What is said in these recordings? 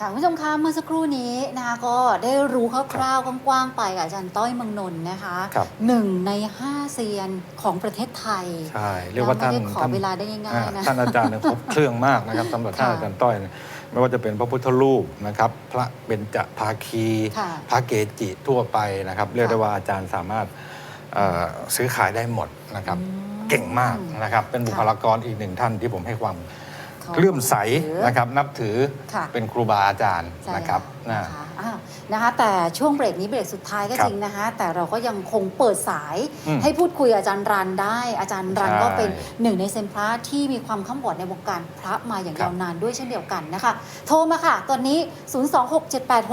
ค่ะคุณผู้ชมคะเมื่อสักครู่นี้นะคะก็ได้รู้คร่าวๆกว้างๆไปกับอาจารย์ต้อยเมืองนนท์นะคะครับ หนึ่งในห้าเซียนของประเทศไทยใช่เรียกว่าท่านไม่ได้ขอท่านเวลาได้ง่ายอ่าๆนะท่านอาจารย์เนี่ยครบเครื่องมากนะครับสำหรับท่านค่ะอาจารย์ต้อยเนี่ยไม่ว่าจะเป็นพระพุทธรูปนะครับพระเบญจภาคี ค่ะพระเกจิทั่วไปนะครับ เรียกได้ค่ะว่าอาจารย์สามารถเอ่อซื้อขายได้หมดนะครับ อืมเก่งมากนะครับ เป็นบุค่ะคลากรอีกหนึ่งท่านที่ผมให้ความข เลื่อมใสถือนะครับนับถือค่ะเป็นครูบาอาจารย์ใช่นะครับนะนะคะอ้าวนะคะแต่ช่วงเบรกนี้เบรกสุดท้ายก็ครับจริงนะคะ แต่เราก็ยังคงเปิดสายอืมให้พูดคุยกับอาจารย์รันได้ อาจารย์รันใช่ก็เป็นหนึ่งในเซยนพระที่มีความข้ามบอดในวงการพระมาอย่างครับยาวนานด้วยเช่นเดียวกันนะคะ โทรมาค่ะ ตอนนี้ 026786761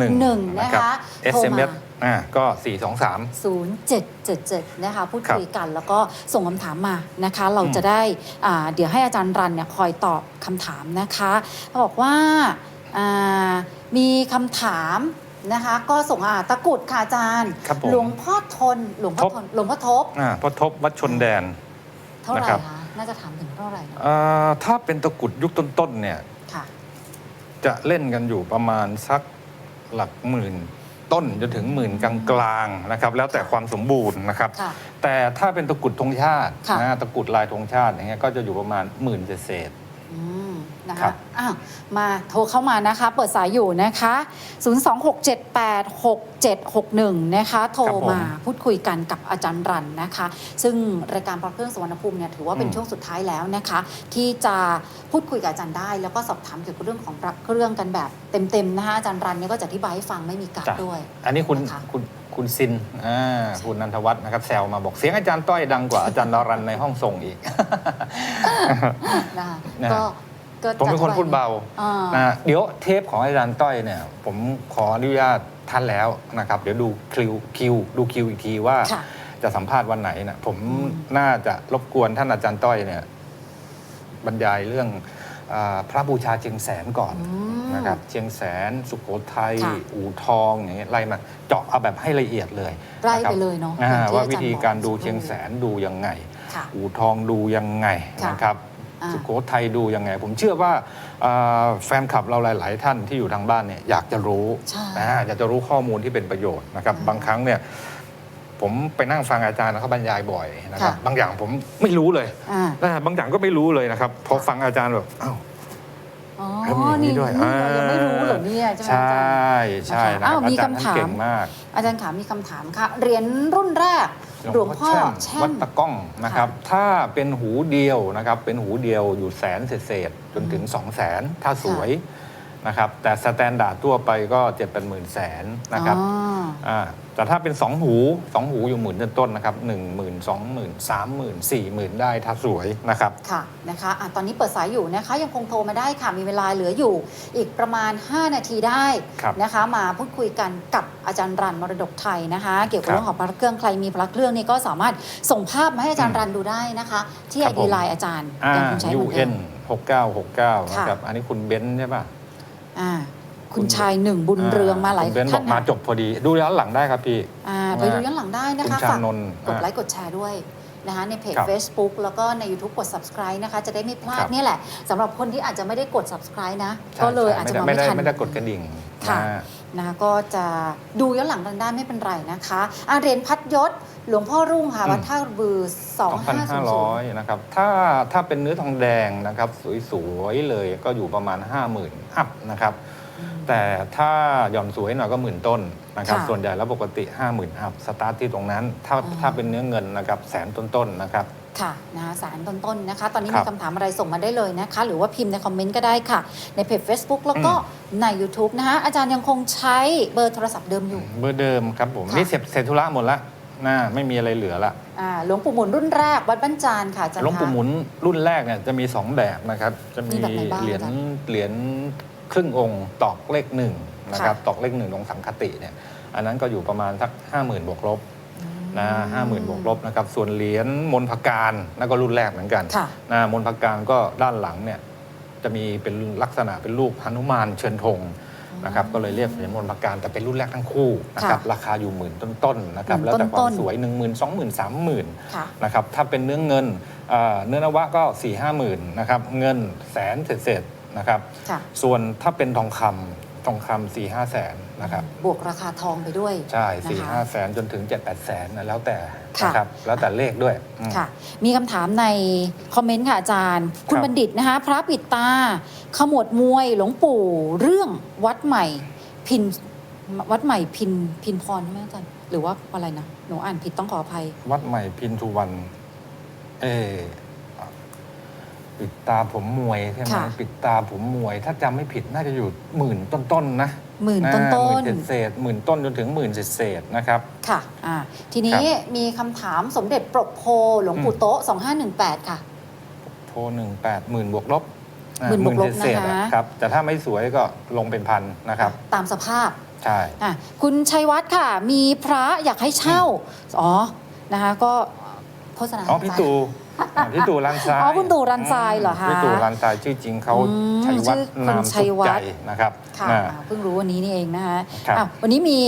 6761นะคะโทรมา SMS อ่าก็ 423 0777 นะคะ พูดครับคุยกันแล้วก็ส่งคำถามมานะคะ เราจะได้อ่าเดี๋ยวให้อาจารย์รันเนี่ยคอยตอบคำถามนะคะเขาบอกว่าอ่ามีคำถามนะคะ ก็ส่งอ่าตะกรุดค่ะอาจารย์ ครับผมหลวงพ่อทนหลวงพ่อทบทนหลวงพ่อทบ อ่าพระทบวัดชนแดน เท่าไหร่นะครับ คะน่าจะถามถึงเท่าไหร่นะเอ่อถ้าเป็นตะกรุดยุคต้นๆเนี่ย ค่ะ จะเล่นกันอยู่ประมาณสักหลักหมื่น ต้นจนถึงหมื่นกลางๆนะครับแล้วแต่ความสมบูรณ์นะครับ ค่ะแต่ถ้าเป็นตะกรุดธงชาติค่ะ นะตะกรุดลายธงชาติอย่างเงี้ยก็จะอยู่ประมาณหมื่นเศษอืม นะครัคะบ อ้าวมาโทรเข้ามานะคะ เปิดสายอยู่นะคะ 026786761 นะคะ โทรมาพูดคุยกันกับอาจารย์รันนะคะ ซึ่งรายการพระเครื่องสวรรณภูมิเนี่ยถือว่าเป็นช่วงสุดท้ายแล้วนะคะ ที่จะพูดคุยกับอาจารย์ได้ แล้วก็สอบถามเกี่ยวกับเรื่องของพระเครื่องกันแบบเต็มๆนะคะอาจารย์รันเนี่ยก็จะอธิบายให้ฟังไม่มีกัดจ้ะด้วย อันนี้คุณนะคะ คุณคุณซินอ่าคุณนันทวัฒน์นะครับแซวมาบอกเสียงอาจารย์ต้อยดังกว่าอาจารย์นรันในห้องส่งอีก นะคะนะก็ ก็ผมเป็นคนพูดเบาอ่านะเดี๋ยวเทปของอาจารย์ต้อยเนี่ยผมขออนุญาตท่านแล้วนะครับ เดี๋ยวดูคิวคิวดูคิวอีกทีว่าค่ะจะสัมภาษณ์วันไหนนะผมอืมน่าจะรบกวนท่านอาจารย์ต้อยเนี่ยบรรยายเรื่องอาพระบูชาเชียงแสนก่อนอืมนะครับเชียงแสน สุโขทัย ค่ะ อู่ทองอย่างเงี้ยไล่มาเจาะเอาแบบให้ละเอียดเลยไล่นะคบไปเลยเนาะอ่าอย่งที่ว่าอจวิรย์ธีบอกการดูสัคเชียงแสนดูยังไง ค่ะ อู่ทองดูยังไงค่ะนะครับอ่า สุโขทัยดูยังไง ผมเชื่อว่าอ่าแฟนคลับเราหลาย ๆ ท่านที่อยู่ทางบ้านเนี่ยอยากจะรู้ใช่นะอยากจะรู้ข้อมูลที่เป็นประโยชน์นะครับอ่าบางครั้งเนี่ยผมไปนั่งฟังอาจารย์เขาบรรยายบ่อยนะครับค่ะบางอย่างผมไม่รู้เลยอ่านะบางอย่างก็ไม่รู้เลยนะครับพอฟังอาจารย์แบบอ้าวอ๋อเออมีอย่างนี้ด้วยนี่เรายังไม่รู้เหรอเนี่ยใช่ไหมใชอาจาร่ใช่นะคอ้ารัวบมีอาจารย์คำท่านถามเก่งมาก อาจารย์ขามีคำถามค่ะเหรียญรุ่นแรก หลวงพ่อแช่วัดมตะก้องนะครับ ถ้าเป็นหูเดียวนะครับ เป็นหูเดียวอยู่แสนเศษๆจนถึง 2 0 0แสนถ้าสวยนะครับ แต่สแตนดาร์ดทั่วไปก็เจ็ดเป็นหมื่นแสนนะครับ อ๋ออ่าแต่ถ้าเป็น 2 หู 2 หูอยู่หมื่นต้นๆนะครับหนึ่งหมื่นสองหมื่นสามหมื่นสี่หมื่นได้ถ้าสวยนะครับค่ะนะคะอะตอนนี้เปิดสายอยู่นะคะ ยังคงโทรมาได้ค่ะ มีเวลาเหลืออยู่ อีกประมาณ 5 นาทีได้ครับนะคะ มาพูดคุยกันกับอาจารย์รันมรดกไทยนะคะ เกี่ยวกับครับเรื่องของพระเครื่องใครมีพระเครื่องนี่ก็สามารถส่งภาพมาให้อาจารย์รันดูได้นะคะ ที่คไอรับผดีมไลน์อาจารย์อ่ายังคงใช้เหมือนเดิ UN ม6969นะครับค่ะอันนี้คุณเบนซ์ใช่ป่ะอ่า คุณชายหนึ่งบุญเรืองมาหลายคุณเบนซ์บท่าอนกมาจบพอดี ดูย้อนหลังได้ครับพี่ อ่าไปดูย้อนหลังได้นะคุณคะชาฝากนนท์กดไลอ่าค์กดแชร์ด้วยนะคะในเพจ ครับ Facebook แล้วก็ใน YouTube กด subscribe นะคะ จะได้ไม่พลาคดรับ เนี่ยแหละสำหรับคนที่อาจจะไม่ได้กด subscribe นะใช่ก็เลยใช่อาจจะมาไม่ไม่ได้ทัน ไม่ได้กดกระดิ่งค่ะ อ่า นะคะก็จะดูย้อนหลังดังได้ไม่เป็นไรนะคะอาเหรียญพัดยศหลวงพ่อรุ่งค่ะอืม วัดท่าบือ2500 2,500 นะครับ ถ้าถ้าเป็นเนื้อทองแดงนะครับ สวย ๆ เลยก็อยู่ประมาณ 50,000 อัพนะครับ แต่ถ้าหย่อนสวยหน่อยก็หมื่นต้นนะครับค่ะส่วนใหญ่แล้วปกติ 50,000อัพสตาร์ทที่ตรงนั้น ถ้าอ่า ถ้าเป็นเนื้อเงินนะครับแสนต้นๆนะครับ ค่ะนะคะสารต้นๆนะคะ ตอนนี้ครัมีบคำถามอะไรส่งมาได้เลยนะคะ หรือว่าพิมพ์ในคอมเมนต์ก็ได้ค่ะ ในเพจ Facebook แล้วก็ใน YouTube นะคะอาจารย์ยังคงใช้เบอร์โทรศัพท์เดิมอยู่ เบอร์เดิมครับผมค่ะ นี่เสร็จเสร็จธุระหมดละน่าไม่มีอะไรเหลือละ อ่าหลวงปู่หมุนรุ่นแรกวัดบ้านจานค่ะอาจารย์หลวงปู่คะ หมุนรุ่นแรกเนี่ยจะมี 2 แบบนะครับ จะมีมีแบบไหนบ้างเหรียญอาจารย์เหรียญ ครึ่งองค์ตอกเลขหนึ่งนะครับค่ะตอกเลขหนึ่งองค์สังคติเนี่ยอันนั้นก็อยู่ประมาณสักห้าหมื่นบวกลบนะห้าหมื่นบวกลบนะครับส่วนเหรียญมนพการนั่นก็รุ่นแรกเหมือนกันค่ะนะมนพการก็ด้านหลังเนี่ยจะมีเป็นลักษณะเป็นรูปหนุมานเชิญธงนะครับก็เลยเรียกเหรียญมนพการแต่เป็นรุ่นแรกทั้งคู่นะครับค่ะราคาอยู่หมื่นต้นๆนะครับหมื่นแล้วแต่ควาต้มนๆสวยหนึ่งหมื่นสองหมื่นสามหมื่นค่ะนะครับถ้าเป็นเนื้อเงินเอ่อเนื้อนวะก็4ี่ห้าหมื่นนะครับเงินแสนเศษๆ นะครับ ค่ะ ส่วนถ้าเป็นทองคำทองคำสี่ห้าแสนนะครับ บวกราคาทองไปด้วย ใช่นะคะ สี่ห้าแสนจนถึงเจ็ดแปดแสนนะแล้วแต่ค่ะ นะครับ แล้วแต่เลขด้วยอืม ค่ะ มีคำถามในคอมเมนต์ค่ะอาจารย์ คุณครับ บัณฑิตนะคะ พระปิดตา ขมวดมวยหลวงปู่ เรื่องวัดใหม่ พินวัดใหม่พินพินพรใช่ไหมอาจารย์ หรือว่าอะไรนะ หนูอ่านผิดต้องขออภัย วัดใหม่พินทุวัน เออ ปิดตาผมมวยใช่ไหมค่ะ ปิดตาผมมวย ถ้าจำไม่ผิดน่าจะอยู่หมื่นต้นๆนะหมื่นต้นอ่าหต้มื่นนเศษเศษๆหมื่นต้นจนถึงหมื่นเศษเศษๆนะครับค่ะอ่าทีนี้มีคำถามสมเด็จปรกโพหลวงปู่โต๊ะ 2518 ค่ะโทรหนึ่งแปดหมื่นบวกลบอ่าหมื่นบวกลบเศษๆนะคะ ครับแต่ถ้าไม่สวยก็ลงเป็นพันนะครับตามสภาพใช่ อะคุณชัยวัฒน์ค่ะ มีพระอยากให้เช่า อ๋อ นะคะ ก็โฆษณาอ๋อพี่ตู่ อ่าพี่ตู่รันทรายอ๋อคุณตู่รันทรายเหรอคะพี่ตู่รันทรายชื่อจริงเขาอืมชัยวัฒน์ชื่อคุณนามชัสุยขวัใจฒน์ นะครับค่ะอ่าอ่าเพิ่งรู้วันนี้นี่เองนะคะครับอะวันนี้มี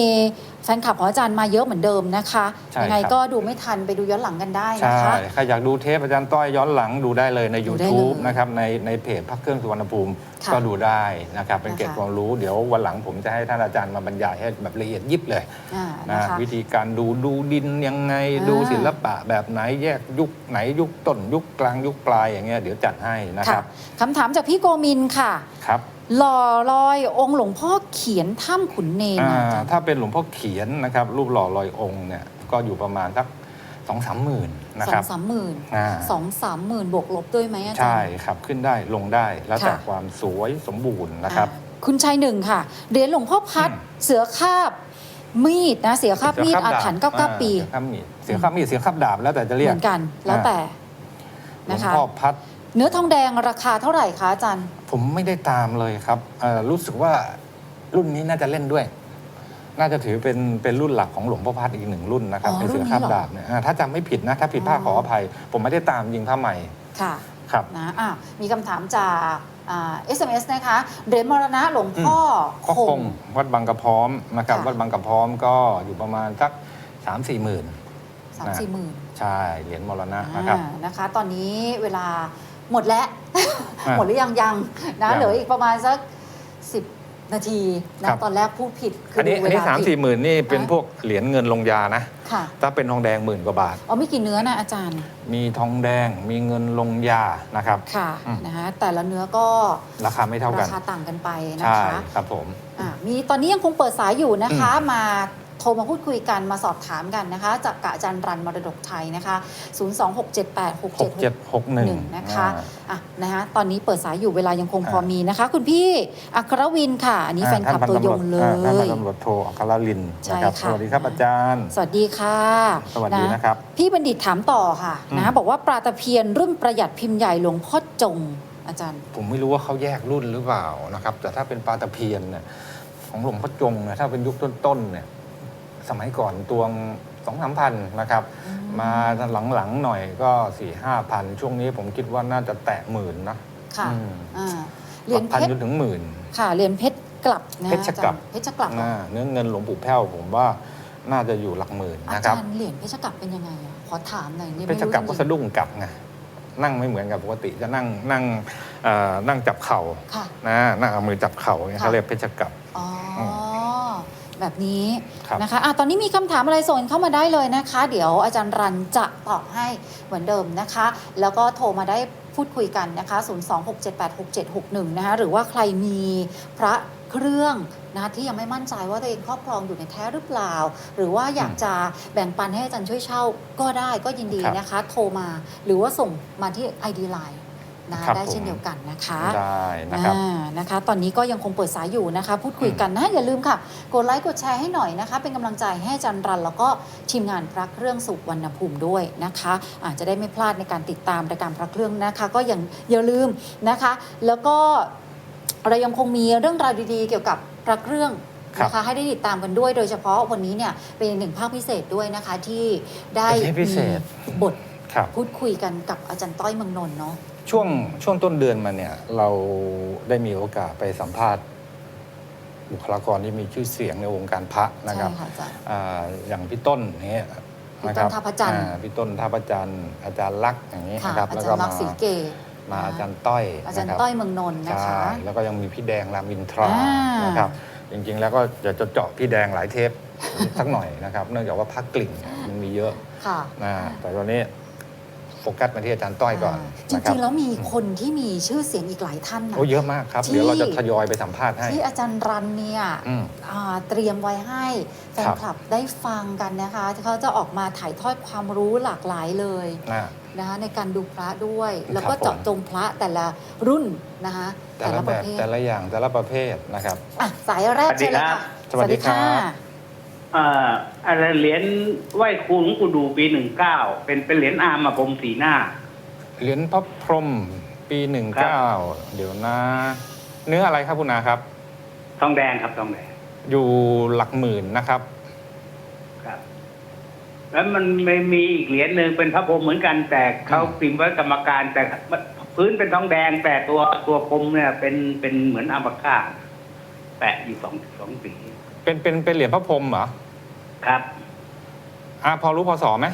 แฟนคลับของอาจารย์มาเยอะเหมือนเดิมนะคะใช่ยัไงครับก็ดูไม่ทันไปดูย้อนหลังกันได้ใช่นะคะ ใครอยากดูเทปอาจารย์ต้อยย้อนหลังดูได้เลยใน ดูได้ YouTube เลยนะครับในในเพจพักเครื่องสุวรรณภูมิค่ะก็ดูได้นะครับ เป็นนะคะเกร็ดความรู้เดี๋ยววันหลังผมจะให้ท่านอาจารย์มาบรรยายให้แบบละเอียดยิบเลยอ่านะนะคะ วิธีการดูดูดินยังไงอ่า ดูศิลปะแบบไหนแยกยุคไหนยุคต้นยุคกลางยุคปลายอย่างเงี้ยเดี๋ยวจัดให้นะคค่ะรับคำถามจากพี่โกมินค่ะ ครับหล่อลอยองค์หลวงพ่อเขียนถ้ำขุนเนนอ่านะอาจารย์ ถ้าเป็นหลวงพ่อเขียนนะครับ รูปหล่อลอยองค์เนี่ยก็อยู่ประมาณสักสองสามหมื่นนะสอครังบสามหมื่นอ่าสองสามหมื่นบวกลบด้วยไหมอาจารย์ใช่ครับขึ้นได้ลงได้แล้วแต่ค่ะ ความสวยสมบูรณ์นะครับ อ่าคุณชายหนึ่งค่ะเหรียญหลวงพ่อพัด อืม เสือคาบ มีดนะเสือคาบมีดอาถรรพ์เก้าเก้าปี เสือข้ามมีดเสือข้ามมีดเสือข้ามดาบแล้วแต่จะเหเรียกมือนกันแล้วแต่หลวนะงคะ พ่อพัด เนื้อทองแดงราคาเท่าไหร่คะอาจารย์ ผมไม่ได้ตามเลยครับเอ่อรู้สึกว่ารุ่นนี้น่าจะเล่นด้วย น่าจะถือเป็นเป็นรุ่นหลักของหลวงพ่อพัดอีกหนึ่งรุ่นนะครับอ๋อในเสือรุ่นนี้ข้ามเหรอดาบเนี่ยอ่าถ้าจำไม่ผิดนะ ถ้าผิดพลาดอ๋อ ขออภัย ผมไม่ได้ตามยิงผ้าใหม่ค่ะครับ นะอะมีคำถามจากอ่า SMS นะคะเหรียญมรณะหลวงพ่อพ่อคคงงวัดบางกระพร้อมนะครับ ค่ะ วัดบางกระพร้อมก็อยู่ประมาณสักสามสี่หมื่นสามสี่หมื่น ใช่เหรียญมรณะนะครับ อ่านะคะ ตอนนี้เวลา หมดแล้ว อ่าหมดหรือยังยังนะยัง เหลืออีกประมาณสักสิบนาทีนะครับ ตอนแรกพูดผิดคือันนี้ดูอันนี้เวลสามผิดสี่หมื่นนี่เป็นอะพวกเหรียญเงินลงยานะ ค่ะถ้าเป็นทองแดงหมื่นกว่าบาทอ๋อไม่กี่เนื้อนะอาจารย์มีทองแดงมีเงินลงยานะครับ ค่ะอืม นะคะแต่ละเนื้อก็ราคาไม่เท่ากัรานคาต่างกันไปนะใช่คะ ครับผม อะมีตอนนี้ยังคงเปิดสายอยู่นะคะ มา โทรมาพูดคุยกันมาสอบถามกันนะคะจากกบอาจารย์รันมรดกไทยนะคะ 026786761 นะคะอะนะคะตอนนี้เปิดสายอยู่เวลายังคงพอมีนะคะ คุณพี่อัครวินค่ะ อันนี้แฟนคลับตัวยงเลท่านพันยตำรวจโทอัครลินใช่นะครับค่ะสวัสดีครับอาจารย์ สวัสดีค่ะ สวัสดีนะครับ พี่บัณฑิตถามต่อค่ะอืมนะบอกว่าปลาตะเพียนรุ่นประหยัดพิมพ์ใหญ่หลวงพ่อจงอาจารย์ ผมไม่รู้ว่าเขาแยกรุ่นหรือเปล่านะครับ แต่ถ้าเป็นปลาตะเพียนเนี่ยของหลวงพ่อจงเนี่ยถ้าเป็นยุคต้นๆเนี่ย สมัยก่อนตวงสองสามพันนะครับอืมมาหลังๆหน่อยก็สี่ห้าพันช่วงนี้ผมคิดว่าน่าจะแตะหมื่นนะค่ะอืมอ่าเหรียญพันเพชจรนถึงหมื่น ค่ะเหรียญเพชรกลับนะเพชรกลับ อาจารย์เพชรกลับเหรอนะเนื้อเงินหลวงปู่แพ้วผมว่าน่าจะอยู่หลักหมื่นอานะครับ จารย์เหรียญเพชรกลับเป็นยังไงอะขอถามหน่อยนี่เพไม่ชรรู้กลับก็จริงๆสะดุ้งกลับไงนั่งไม่เหมือนกับปกติจะนั่งนั่งเอ่อนั่งจับเข่าค่ะ นะนั่งเอามือจับเข่าเนี่ยค่ะ เขาเรียกเพชรกลับ อ๋ออม แบบนี้ครับ นะคะอะตอนนี้มีคำถามอะไรส่งเข้ามาได้เลยนะคะ เดี๋ยวอาจารย์รันจะตอบให้เหมือนเดิมนะคะ แล้วก็โทรมาได้พูดคุยกันนะคะ 026786761 นะคะ หรือว่าใครมีพระเครื่องนะคะที่ยังไม่มั่นใจว่าตัวเองครอบครองอยู่ในแท้หรือเปล่า หรือว่าอยากจะแบ่งปันให้อาจารย์ช่วยเช่าก็ได้ก็ยินดีครับนะคะ โทรมาหรือว่าส่งมาที่ ID Line นะครับ ได้ผมเช่นเดียวกันนะคะได้นะครับอ่านะคะ ตอนนี้ก็ยังคงเปิดสายอยู่นะคะ พูดคุยกันนะอย่าลืมค่ะ กดไลค์กดแชร์ให้หน่อยนะคะ เป็นกำลังใจให้อาจันรัน แล้วก็ทีมงานพระเครื่องสุวรรณภูมิด้วยนะคะอาจจะได้ไม่พลาดในการติดตามรายการพระเครื่องนะคะ ก็ยังอย่าลืมนะคะ แล้วก็เรายังคงมีเรื่องราวดีๆ เกี่ยวกับพระเครื่องนะคะให้ได้ติดตามกันด้วย โดยเฉพาะวันนี้เนี่ยเป็นอีกหนึ่งภาคพิเศษด้วยนะคะที่ได้เป็นเทปพิเศษ มีบทครับ พูดคุยกันกับอาจารย์ต้อยเมืองนนท์เนาะ ช่วงช่วงต้นเดือนมาเนี่ยเราได้มีโอกาสไปสัมภาษณ์บุคลากรที่มีชื่อเสียงในวงการพระนะครับใช่ค่ะอาจารย์อ่าอย่างพี่ต้นเนี่ยพี่นะต้คนรับท่าพระจันทร์ อ่าพี่ต้นท่าพระจันทร์อาจารย์ลักษณ์อย่างนี้ค่ะนะครับอาแล้วจารก็ย์ลัมากษณ์ศรีเกตมาอาจารย์ต้อยอาจารย์นะคบ ต้อยเมืองนนท์นะคะ ใช่แล้วก็ยังมีพี่แดงรามอินทราอ่านนะครับ จริงๆแล้วก็จะจะเจาะพี่แดงหลายเทป สักหน่อยนะครับ เนื่องจากว่าพักกลิ่นเนี่ยมันมีเยอะค่ะ นะแต่ตอนนี้ โฟกัสมาที่อาจารย์ต้อยก่อนาจนะคริบงๆ แล้วมีคนที่มีชื่อเสียงอีกหลายท่านนะ โอ้เยอะมากครับ ที่ เดี๋ยวเราจะทยอยไปสัมภาษณ์ให้ ที่อาจารย์รันเนี่ยอืม อ่าเตรียมไว้ให้แฟนครับคลับได้ฟังกันนะคะที่เขาจะออกมาถ่ายทอดความรู้หลากหลายเลยนะ นะคะในการดูพระด้วย แล้วครับก็เจาะผมจงพระแต่ละรุ่นนะคะแต่ละปแบระบเภทแต่ละอย่างแต่ละประเภทนะครับ อะสายแรกสวัสดีเชิญเลยครับ ค่ะสวัสดีครับ เอ่ออะไรเหรียญไหว้ครูหลวงปู่ดูปีหนึ่งเก้าเป็นเป็นเหรียญอาร์มอะผมสีหน้า เหรียญพระพรหมปีหนึ่งครั เก้าบเดี๋ยวนะ เนื้ออะไรครับคุณนาครับ ทองแดงครับทองแดงอยู่หลักหมื่นนะครับ ครับ แล้วมันไม่มีอีกเหรียญหนึ่งเป็นพระพรหมเหมือนกันแต่เขาอืม พิมพ์ไว้กรรมการแต่พื้นเป็นทองแดง แต่ตัวตัวพรหมเนี่ย เป็นเป็นเหมือนอัมพาตแปะอยู่สองสองสีเป็นเป็นเป็นเหรียญพระพรหมเหรอ ครับ อ่าพอรู้พอสอไหม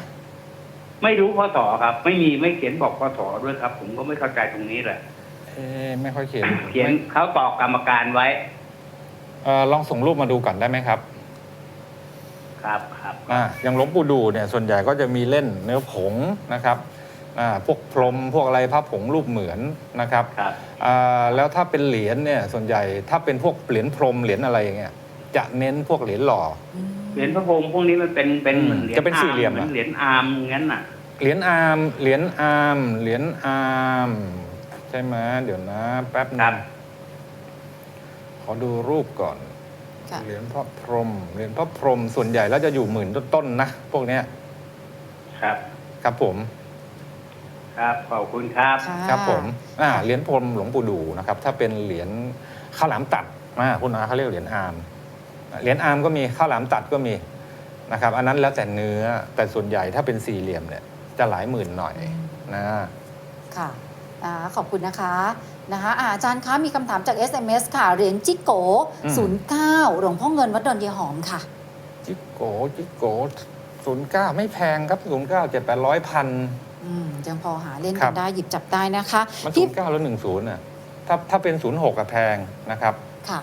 ไม่รู้พศครับ ไม่มีไม่เขียนบอกพศด้วยครับ ผมก็ไม่เข้าใจตรงนี้เลยเอ๊ะไม่ค่อยเขียนเขียนเขาตอกกรรมการไว้ เอ่อลองส่งรูปมาดูก่อนได้ไหมครับ ครับครับ อ่าอย่างหลวงปู่ดูเนี่ยส่วนใหญ่ก็จะมีเล่นเนื้อผงนะครับอ่าพวกพรหมพวกอะไรพระผงรูปเหมือนนะครับครับ อ่าแล้วถ้าเป็นเหรียญเนี่ยส่วนใหญ่ถ้าเป็นพวกเหรียญพรหมเหรียญอะไรอย่างเงี้ยจะเน้นพวกเหรียญหล่อ อืม เหรียญพระพรหมพวกนี้มันเป็นเป็นอืมเหมือนเหรียญจะเป็นสี่เหลี่ยมอาร์อะเหมือนเหรียญอาร์มงั้นน่ะ เหรียญอาร์มเหรียญอาร์มเหรียญอาร์มใช่ไหมเดี๋ยวนะ แป๊บนึครังบขอดูรูปก่อน ค่ะ เหรียญพระพรหมเหรียญพระพรหมส่วนใหญ่แล้วจะอยู่หมื่นต้นๆนะพวกเนี้ยครับ ครับผม ครับขอบคุณครับค่ะครับผมอ่าเหรียญพรหมหลวงปู่ดูนะครับ ถ้าเป็นเหรียญข้าวหลามตัดอ่าคุณอาเขาเรียกเหรียญอาร์ม เหรียญอาร์มก็มีข้าวหลามตัดก็มีนะครับอันนั้นแล้วแต่เนื้อแต่ส่วนใหญ่ถ้าเป็นสี่เหลี่ยมเนี่ยจะหลายหมื่นหน่อยนะค่ะอ่าขอบคุณนะคะนะคะอาอาจารย์คะมีคำถามจาก SMS ค่ะเหรียญจิโกอืม09 หลวงพ่อเงินวัดดอนเยหอมค่ะ จิโกจิโกศูนย์เก้าไม่แพงครับศูนย์เก้าเจ็ดแปดร้อยพัน อืมยังพอหาเล่นครักันบได้หยิบจับได้นะคะมันศูพี่นย์เก้าแล้วหนึ่งศูนย์อะถ้าถ้าเป็นศูนย์หกอะแพงนะครับ ค่ะ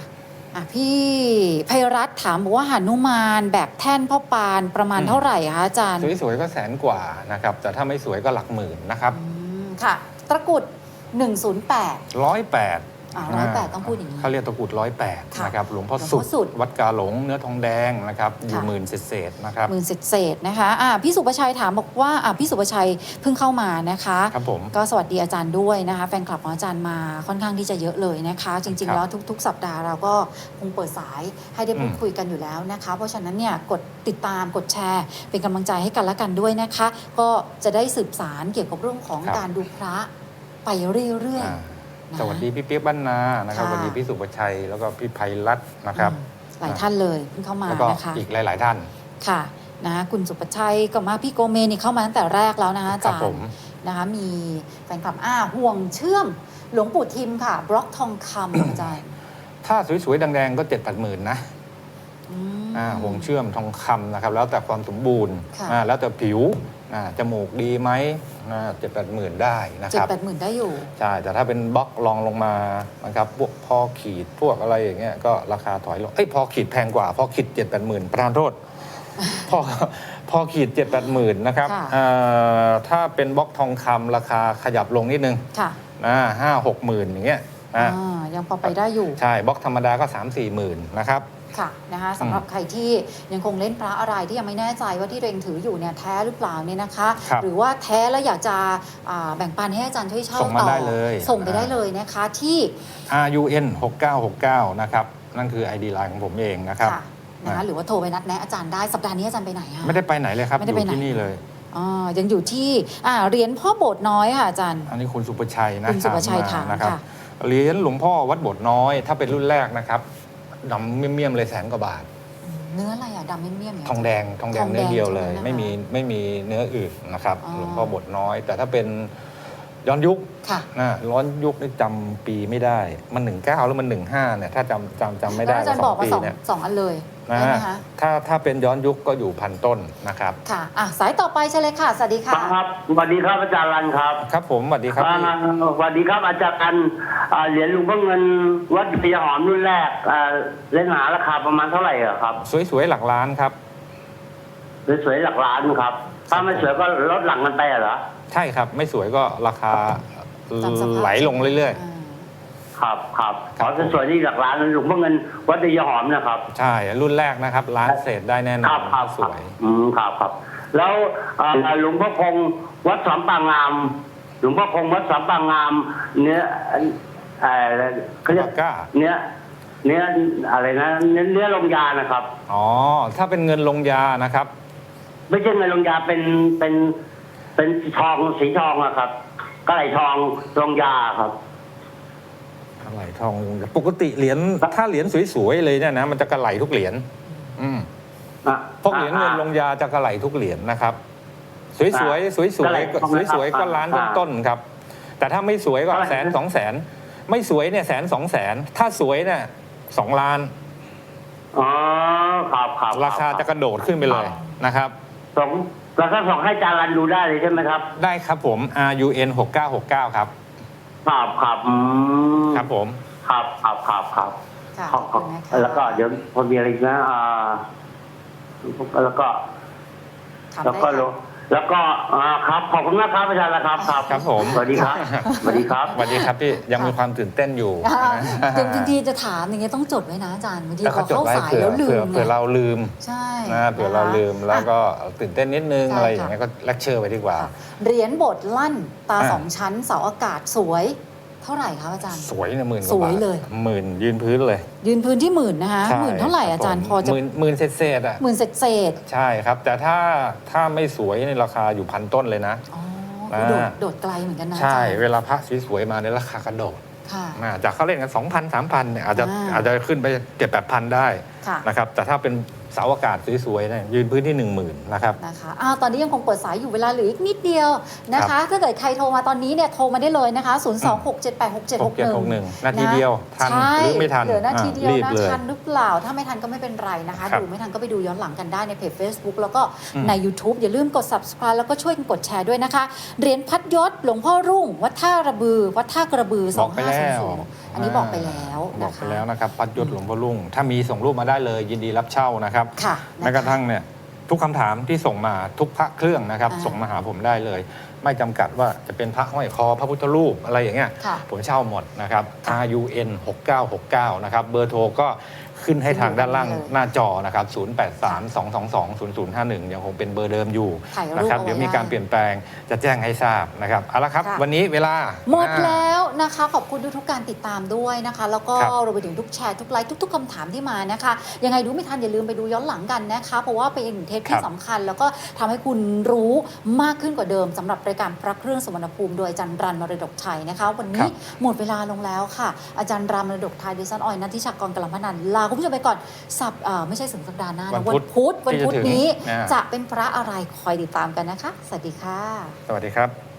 อะพี่ไพรัตน์ถามบอกว่าหานุมานแบบแท่นพ่อปานประมาณอืม เท่าไหร่คะอาจารย์สวยๆก็แสนกว่านะครับ แต่ถ้าไม่สวยก็หลักหมื่นนะครับอืมค่ะ ตะกรุด108 ร้อยแปด อ่า108ต้องพูดอย่างนี้ เขาเรียกตะกรุดร้อยแปดค่ะนะครับหลวงพ่อหลวงพ่สุอสุดดวัดกาหลงเนื้อทองแดงนะครับอยู่ค่ะหมื่นเศษๆนะครับหมื่นเศษๆนะคะอะพี่สุประชัยถามบอกว่าอะพี่สุประชัยเพิ่งเข้ามานะคะ ครับผม ก็สวัสดีอาจารย์ด้วยนะคะแฟนคลับของอาจารย์มาค่อนข้างที่จะเยอะเลยนะคะ จริงครัๆบแล้วทุก ๆ สัปดาห์เราก็คงเปิดสายให้ได้พูดอืม คุยกันอยู่แล้วนะคะ เพราะฉะนั้นเนี่ยกดติดตามกดแชร์ เป็นกำลังใจให้กันและกันด้วยนะคะ ก็จะได้สืบสารเกี่ยวกับเรื่องของการดูพระไปเรื่อยอ่าๆนะ สวัสดีพี่เปียกบ้านนานะครับค่ะสวัสดีพี่สุประชัยแล้วก็พี่ไพรัตน์นะครับอืมหลายท่านเลยเพิ่งเข้ามาแล้วก็นะคะอีกหลาย ๆ ท่านค่ะนะคะคุณสุประชัยก็มาพี่โกเมนี่เข้ามาตั้งแต่แรกแล้วนะคะอาครัจาบรผย์มนะคะมีแฟนคลับอ่าห่วงเชื่อมหลวงปู่ทิมค่ะ บล็อกทองคำอาจารย์ถ้าสวยๆแดงๆก็เจ็ดแปดหมื่นนะอืม อ่าห่วงเชื่อมทองคำนะครับแล้วแต่ความสมบูรณ์ค่ะ อ่าแล้วแต่ผิว อ่าจมูกดีไหมเจ็ดแปดหมื่นได้นะเจ็คดรับ แปดหมื่นได้อยู่ ใช่ แต่ถ้าเป็นบล็อกลองลงมานะครับพวกพอขีดพวกอะไรอย่างเงี้ยก็ราคาถอยลงเอ้ยพอขีดแพงกว่าพอขีดเจ็ดแปดหมื่นประธานโทษ พอพอขีดเจ็ดแปดหมื่นนะครับค่ะ เอ่อถ้าเป็นบล็อกทองคำราคาขยับลงนิดนึงค่ะนะห้าหกหมื่นอย่างเงี้ยนะอ่ายังพอไปได้อยู่ ใช่บล็อกธรรมดาก็สามสี่หมื่นนะครับ ค่ะนะคะสำหรับใครที่ยังคงเล่นพระอะไรที่ยังไม่แน่ใจว่าที่ตัวเองถืออยู่เนี่ยแท้หรือเปล่าเนี่ยนะคะ ครับหรือว่าแท้แล้วอยากจะอ่าแบ่งปันให้อาจารย์ช่วยเช่าส่งมาต่อได้เลย ส่งไปได้เลยนะคะที่ RUN 6969 นะครับ นั่นคือ ID Line ของผมเองนะครับ ค่ะนะคะอ่าหรือว่าโทรไปนัดแนะอาจารย์ได้สัปดาห์นี้อาจารย์ไปไหนคะไม่ได้ไปไหนเลยครับ ไม่อได้ไปยู่ไหน ที่นี่เลย อ่ายังอยู่ที่อ่าเหรียญพ่อโบสถ์น้อยค่ะอาจารย์ อันนี้คุณสุประชัยนะคุณสุประชัยถามนะครับค่ะ เหรียญหลวงพ่อวัดโบทน้อยถ้าเป็นรุ่นแรกนะครับ ดำเมี่ยมๆเลยแสนกว่าบาท เนื้ออะไรอะดำเมี่ยมๆเนี่ย ทองแดงทองแดทงองแดงเนื้อเดียวเลย ใช่ไหมคะไม่มีไม่มีเนื้ออื่นนะครับอ๋อ หลวงพ่อโบทน้อย แต่ถ้าเป็น ย้อนยุคค่ะ นะร้อนยุคนี่จำปีไม่ได้ มัน 19 แล้วมัน 15เนี่ยถ้าจำจำจำไม่ได้แล้วอาจารย์สบออกงมาปีสองเนี่ยสองอันเลยนะได้ไหมคะถ้าถ้าเป็นย้อนยุคก็อยู่พันต้นนะครับ ค่ะอะสายต่อไปเชิญเลยค่ะ สวัสดีค่ะ ครับสวัสดีครับอาจารย์รันครับครับผมสวัสดีครับพี่ อ่าสวัสดีครับอาจารย์รันอ่าเหรียญหลวงพ่อเงินวัดปีหอมรุ่นแรกอ่าเล่นหาราคาประมาณเท่าไหร่อะครับ สวยๆ หลักล้านครับ สวยๆหลักล้านครับ ถ้าไม่สวยก็ลดหลังกันไปอะเหรอ ใช่ครับ ไม่สวยก็ราคาตามสภาพ ไหลลงเรื่อยาครับครับครัขบอสวยๆนี่หลักล้านหลวงพ่อเงินวัดปีหอมนะครับ ๆ ใช่รุ่นแรกนะครับล้านเศษได้แน่นคอรันบครับสครับวย อืมครับครับ แล้วอ่าหลวงพ่อคงวัดสามปางงาม หลวงพ่อคงวัดสามปางงาม เนื้อเอ่อเขาเรียกปากก้าเนื้อเนื้ออะไรนะเนื้อเนื้อลงยานะครับ อ๋อ ถ้าเป็นเงินลงยานะครับ ไม่ใช่เงินลงยาเป็นเป็นเป็นทองสีทองอะครับกระไหลทองลงยาครับอะไรทองลงยาปกติเหรียญถ้าเหรียญสวยๆเลยเนี่ยนะมันจะกระไหลทุกเหรียญอืมอะพวกเหรียญเงินลงยาจะกระไหลทุกเหรียญนะครับ สวยๆสวยๆสกระไหล่วยทองนะครับสวยๆก็ล้านอ่าต้นๆครับ แต่ถ้าไม่สวยก็เท่าไหร่แสนสองแสนไม่สวยเนี่ยแสนสองแสนถ้าสวยเนี่ยสองล้านอ๋อครับครับราคาจะกระโดดขึ้นไปเลยนะครับ สองราคาสองให้จารันดูได้เลยใช่ไหมครับได้ครับผม RUN 6969 ครับ ครับครับอืมครับผม ครับครับครับครับ ค่ะขขออบบคุณนะคะแล้วก็เดี๋ยวพอมีอะไรอีกนะอ่าแล้วก็ ถามแล้วได้ก็ค่ะ แล้วก็อ่าครับขอบคุณมากครับอาจารย์นะครับครับครับผม สวัสดีครับสวัสดีครับ สวัสดีครับพี่ยังมีความตื่นเต้นอยู่อ่านะจริงๆจะถามอย่างเงี้ยต้องจดไว้นะอาจารย์บางทีแล้วพก็อจดเข้าไว้สายเผื่อแล้วลืเผื่อมเผื่อไงเราลืมใช่นะเผื่อเราลืมแล้วก็ตื่นเต้นนิดนึงใช่อะไรอย่างค่ะเงี้ยก็เลคเชอร์ไปดีกว่า ค่ะเหรียญบทลั่นตาอ่า สองชั้นเสาอากาศสวย เท่าไหร่ครับอาจารย์ สวยนะหมื่นกว่าสวยบาทเลยหมื่นยืนพื้นเลยยืนพื้นที่หมื่นนะคะใช่หมื่นเท่าไหร่อาจารย์คบพอจะหมื่นหมื่นเศษเศษๆอะหมื่นเศษเศษใช่ครับ แต่ถ้าถ้าไม่สวยในราคาอยู่พันต้นเลยนะ ๆอ๋ออ่าโดดโดดไกลเหมือนกันนะอาใช่จารย์เวลาพระสวยๆมาในยราคากระโดดค่ะ อ่าจากเขาเล่นกัน2,000 3,000เนี่ยอาจจะอ่า อาจจะขึ้นไปเจ็ดแปดพันได้ค่ะ นะครับแต่ถ้าเป็น เสาอากาศสวยๆเนี่ยยืนพื้นที่ 1 0,000นะครับ นะคะอ้าวตอนนี้ยังคงเปิดสายอยู่เวลาเหลืออีกนิดเดียวนะคะถ้าเกิดใครโทรมาตอนนี้เนี่ยโทรมาได้เลยนะคะ 0 2 6 7 8 6 7 6 1 6761 นาทีเดียว ทันใช่หรือไม่ทันเหลือนาทีเดียวอ่ารีบนะเลย ทันหรือเปล่า ถ้าไม่ทันก็ไม่เป็นไรนะคะ ครับดูไม่ทันก็ไปดูย้อนหลังกันได้ในเพจ Facebook แล้วก็อืมใน YouTube อย่าลืมกด subscribe แล้วก็ช่วยกันกดแชร์ด้วยนะคะเหรียญพัดยศหลวงพ่อรุ่ง วัดท่ากระบือ วัดท่ากระบือ บอกไปแล้ว 2500 อันนี้บอกไปแล้วบอนะกไปคะ แล้วนะครับปัดยศหลวงพ่อลุงถ้ามีส่งรูปมาได้เลยยินดีรับเช่านะครับค่ะแม้กระทั่งเนี่ยทุกคำถามที่ส่งมาทุกพระเครื่องนะครับ อ่า ส่งมาหาผมได้เลย ไม่จำกัดว่าจะเป็นพระห้อยคอพระพุทธรูปอะไรอย่างเงี้ย ค่ะ ผมเช่าหมดนะครับค่ะ RUN 6969 นะครับ เบอร์โทรก็ ขึ้นให้ทางด้านล่างขึ้นอยู่หน้าจอนะครับ 0832220051 ยังคงเป็นเบอร์เดิมอยู่ถ่ายรูปนะครับ เอาไว้ เดี๋ยวมีการได้เปลี่ยนแปลงจะแจ้งให้ทราบนะครับ เอาละครับ ค่ะ วันนี้เวลา หมดอ่าแล้วนะคะ ขอบคุณทุกๆการติดตามด้วยนะคะ แล้วก็ครับ รวมไปถึงทุกแชร์ทุกไลค์ทุก ๆคำถามที่มานะคะ ยังไงดูไม่ทันอย่าลืมไปดูย้อนหลังกันนะคะ เพราะว่าเป็นอีกหนึ่งเทปที่สำคัญ แล้วก็ทำให้คุณรู้มากขึ้นกว่าเดิมสำหรับรายการพระเครื่องสมรรณภูมิโดยอาจารย์รันมรดกชัยนะคะ วันนี้หมดเวลาลงแล้วค่ะ อาจารย์รันมรดกไทยดิฉันออยนัทธิชากรกลัมพนันลาคุณผู้ชมไปก่อนสัปเอ่อไม่ใช่ถึงสัปดาห์หน้าวันะนวัพุนธพุธวันพุธที่จะถึงนี้อ่าจะเป็นพระอะไรคอยติดตามกันนะคะ สวัสดีค่ะ สวัสดีครับ